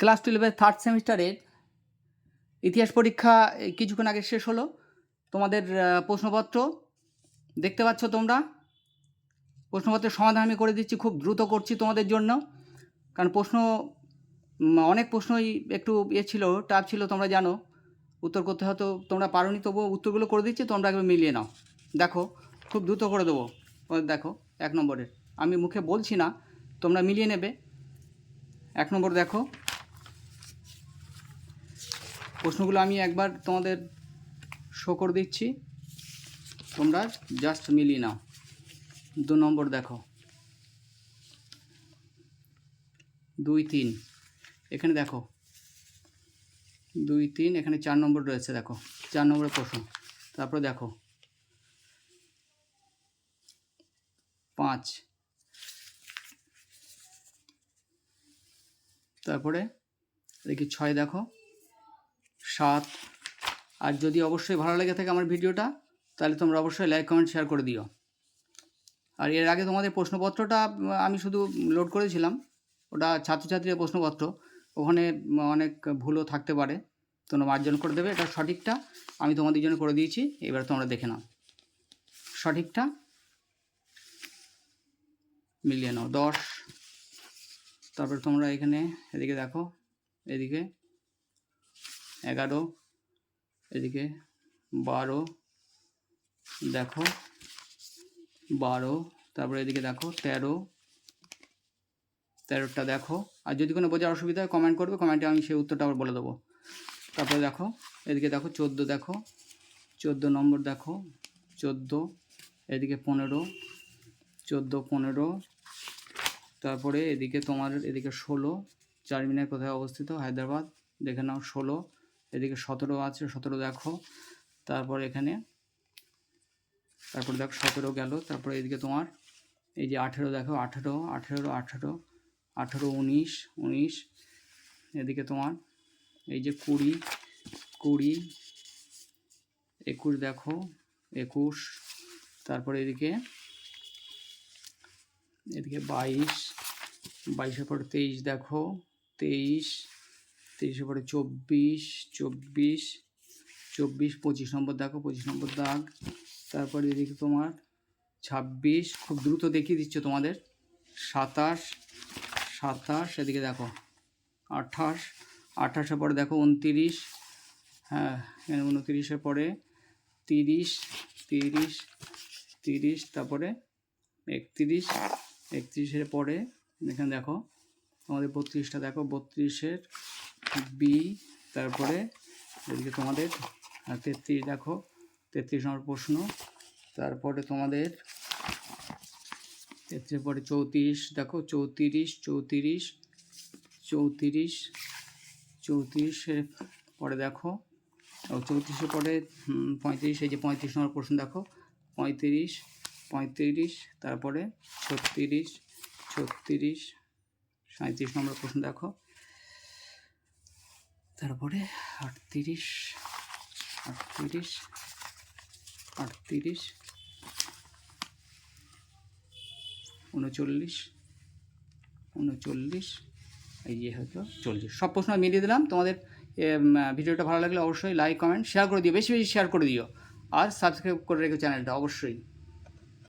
Class টুয়েলভের third সেমিস্টারের ইতিহাস পরীক্ষা কিছুক্ষণ আগে শেষ হলো। তোমাদের প্রশ্নপত্র দেখতে পাচ্ছ তোমরা। প্রশ্নপত্রের সমাধান আমি করে দিচ্ছি, খুব দ্রুত করছি তোমাদের জন্য। কারণ প্রশ্ন অনেক প্রশ্নই একটু ইয়ে ছিল টাফ ছিল, তোমরা জানো। উত্তর করতে হয়তো তোমরা পারোনি, তবুও উত্তরগুলো করে দিচ্ছি, তোমরা একবার মিলিয়ে নাও। দেখো, খুব দ্রুত করে দেবো। দেখো, এক নম্বরের। আমি মুখে বলছি না, তোমরা মিলিয়ে নেবে। এক নম্বর দেখো। প্রশ্নগুলো আমি একবার তোমাদের শো করে দিচ্ছি। তোমরা জাস্ট মিলিয়ে নাও। দু নম্বর দেখো। দুই, তিন। এখানে দেখো। দুই, তিন, এখানে চার নম্বর রয়েছে, দেখো। চার নম্বরের প্রশ্ন। তারপরে দেখো। পাঁচ। তারপরে দেখি ছয় দেখো। সাত। আর যদি অবশ্যই ভালো লেগে থাকে আমার ভিডিওটা, তাহলে তোমরা অবশ্যই লাইক কমেন্ট শেয়ার করে দিও। আর এর আগে তোমাদের প্রশ্নপত্রটা, আমি শুধু লোড করেছিলাম। ওটা ছাত্রছাত্রীদের প্রশ্নপত্র। ওখানে অনেক ভুলও থাকতে পারে। তোমরা মার্জন করে দেবে, এটা সঠিকটা। আমি তোমাদের জন্য করে দিয়েছি, এবার তোমরা দেখে নাও। সঠিকটা? মিলিয়ে নাও, দশ। তারপর তোমরা এখানে, এদিকে দেখো, এদিকে এগারো, এদিকে বারো, দেখো, বারো, তারপরে এদিকে দেখো, তেরো, তেরোটা দেখো। আর যদি কোনো বোঝার অসুবিধা হয় কমেন্ট করবে কমেন্টে আমি সেই উত্তরটা আবার বলে দেবো। তারপরে দেখো, এদিকে দেখো, চোদ্দ দেখো, চোদ্দ নম্বর দেখো, চোদ্দ, এদিকে পনেরো, চোদ্দ পনেরো, তারপরে এদিকে তোমার, এদিকে ষোলো, চারমিনার কোথায় অবস্থিত? হায়দ্রাবাদ, দেখে নাও, ষোলো এদিকে সতেরো আছে, সতেরো দেখো। তারপর এখানে, তারপর দেখো সতেরো গেল, তারপরে এদিকে তোমার, এই যে আঠেরো দেখো, আঠেরো আঠেরো আঠেরো আঠেরো, উনিশ উনিশ, এদিকে তোমার, এই যে কুড়ি কুড়ি, একুশ দেখো, একুশ, তারপরে এদিকে এদিকে বাইশ, বাইশের পর তেইশ দেখো, তেইশ তেইশের পরে চব্বিশ চব্বিশ চব্বিশ, পঁচিশ নম্বর দেখো, পঁচিশ নম্বর দাগ। তারপরে এদিকে তোমার ছাব্বিশ, খুব দ্রুত দেখিয়ে দিচ্ছে তোমাদের। সাতাশ সাতাশ, এদিকে দেখো, আঠাশ, আঠাশের পরে দেখো উনতিরিশ হ্যাঁ উনতিরিশের পরে তিরিশ তিরিশ তিরিশ, তারপরে একত্রিশ, একত্রিশের পরে এখানে দেখো, তোমাদের বত্রিশটা দেখো, বত্রিশের বি তারপরে এদিকে তোমাদের তেত্রিশ দেখো, তেত্রিশ নম্বর প্রশ্ন। তারপরে তোমাদের তেত্রিশ পরে চৌত্রিশ, দেখো, চৌত্রিশ চৌত্রিশ চৌত্রিশ, চৌত্রিশের পরে দেখো চৌত্রিশের পরে পঁয়ত্রিশ, এই যে পঁয়ত্রিশ নম্বর প্রশ্ন দেখো, পঁয়ত্রিশ পঁয়ত্রিশ, তারপরে ছত্রিশ ছত্রিশ সাঁত্রিশ নম্বর প্রশ্ন দেখো তারপরে আটত্রিশ আটত্রিশ আটত্রিশ, উনচল্লিশ উনচল্লিশ, এই যে হয়তো চল্লিশ। সব প্রশ্ন মিলিয়ে দিলাম। তোমাদের ভিডিওটা ভালো লাগলে অবশ্যই লাইক কমেন্ট শেয়ার করে দিও। বেশি বেশি শেয়ার করে দিও। আর সাবস্ক্রাইব করে রেখো চ্যানেলটা অবশ্যই।